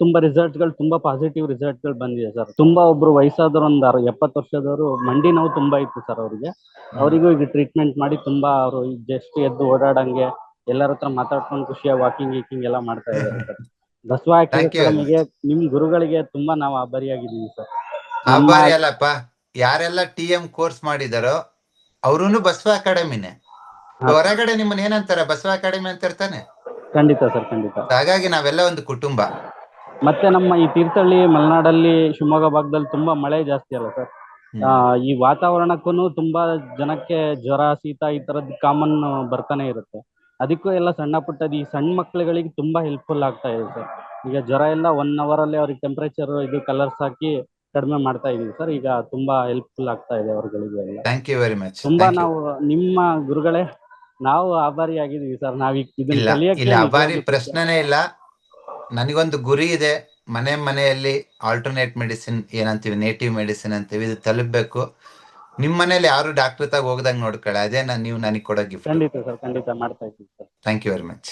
ತುಂಬಾ ರಿಸಲ್ಟ್ಗಳು ತುಂಬಾ ಪಾಸಿಟಿವ್ ರಿಸಲ್ಟ್ಗಳು ಬಂದಿದೆ ಸರ್ ತುಂಬಾ ಒಬ್ರು ವಯಸ್ಸಾದವರು ಒಂದು ಅರ ಎಪ್ಪತ್ತು ವರ್ಷದವರು ಮಂಡಿ ನೋವು ತುಂಬಾ ಇತ್ತು ಸರ್ ಅವರಿಗೆ. ಅವರಿಗೂ ಈಗ ಟ್ರೀಟ್ಮೆಂಟ್ ಮಾಡಿ ತುಂಬಾ ಅವರು ಜಸ್ಟ್ ಎದ್ದು ಓಡಾಡಂಗೆ ಎಲ್ಲರ ಹತ್ರ ಮಾತಾಡ್ಕೊಂಡು ಖುಷಿಯಾಗಿ ವಾಕಿಂಗ್ ಗೀಕಿಂಗ್ ಎಲ್ಲ ಮಾಡ್ತಾ ಇದ್ದಾರೆ ಸರ್ ಬಸವ ನಿಮ್ ಗುರುಗಳಿಗೆ ತುಂಬಾ ನಾವು ಆಭಾರಿಯಾಗಿದ್ದೀವಿ ಸರ್ ಆಭಾರಿ ಅಲ್ಲಪ್ಪ. ಯಾರೆಲ್ಲ ಟಿ ಎಂ ಕೋರ್ಸ್ ಮಾಡಿದಾರೋ ಅವ್ರುನು ಬಸವ ಅಕಾಡೆಮಿನೇ. ಹೊರಗಡೆ ನಿಮ್ಮನ್ನ ಏನಂತಾರೆ? ಬಸವ ಅಕಾಡೆಮಿ ಅಂತ ಇರ್ತಾನೆ? ಖಂಡಿತ ಸರ್ ಖಂಡಿತ. ಹಾಗಾಗಿ ನಾವೆಲ್ಲ ಒಂದು ಕುಟುಂಬ. ಮತ್ತೆ ನಮ್ಮ ಈ ತೀರ್ಥಹಳ್ಳಿ ಮಲೆನಾಡಲ್ಲಿ ಶಿವಮೊಗ್ಗ ಭಾಗದಲ್ಲಿ ತುಂಬಾ ಮಳೆ ಜಾಸ್ತಿ ಅಲ್ಲ ಸರ್? ಆ, ಈ ವಾತಾವರಣಕ್ಕೂ ತುಂಬಾ ಜನಕ್ಕೆ ಜ್ವರ ಶೀತ ಈ ತರದ್ ಕಾಮನ್ ಬರ್ತಾನೆ ಇರುತ್ತೆ. ಅದಕ್ಕೂ ಎಲ್ಲ ಸಣ್ಣ ಪುಟ್ಟದ ಈ ಸಣ್ಣ ಮಕ್ಳುಗಳಿಗೆ ತುಂಬಾ ಹೆಲ್ಪ್ಫುಲ್ ಆಗ್ತಾ ಇದೆ ಸರ್. ಈಗ ಜ್ವರ ಎಲ್ಲ ಒನ್ ಅವರ್ ಅಲ್ಲಿ ಅವ್ರಿಗೆ ಟೆಂಪರೇಚರ್ ಇದು ಕಲರ್ಸ್ ಹಾಕಿ ಕಡಿಮೆ ಮಾಡ್ತಾ ಇದೀವಿ ಸರ್. ಈಗ ತುಂಬಾ ಹೆಲ್ಪ್ಫುಲ್ ಆಗ್ತಾ ಇದೆ ಅವ್ರಗಳಿಗೆ ಎಲ್ಲ. ಥ್ಯಾಂಕ್ ಯು ವೆರಿ ಮಚ್ ತುಂಬಾ ನಾವು ನಿಮ್ಮ ಗುರುಗಳೇ ನಾವು ಆಭಾರಿ ಆಗಿದೀವಿ ಸರ್. ನಾವೀಗ ಇದನ್ನ ಇಲ್ಲ ಕಲಿಯಕ್ಕೆ ಇಲ್ಲ ಪ್ರಶ್ನೆನೇ ಇಲ್ಲ. ನನಗೊಂದು ಗುರಿ ಇದೆ ಮನೆ ಮನೆಯಲ್ಲಿ ಆಲ್ಟರ್ನೇಟ್ ಮೆಡಿಸಿನ್ ಏನಂತೀವಿ ನೇಟಿವ್ ಮೆಡಿಸಿನ್ ಅಂತೀವಿ ಇದು ತಲುಪಬೇಕು. ನಿಮ್ ಮನೇಲಿ ಯಾರು ಡಾಕ್ಟರ್ ತಾಗ ಹೋಗ್ದಂಗ್ ನೋಡ್ಕೊಳ್ಳಿ ಅದೇ ನಾನು ನೀವು ನನಗೆ ಕೊಡೋ ಗಿಫ್ಟ್ ಖಂಡಿತ ಸರ್ ಖಂಡಿತ ಮಾಡ್ತಾ ಇದ್ದೀನಿ sir. Thank you very much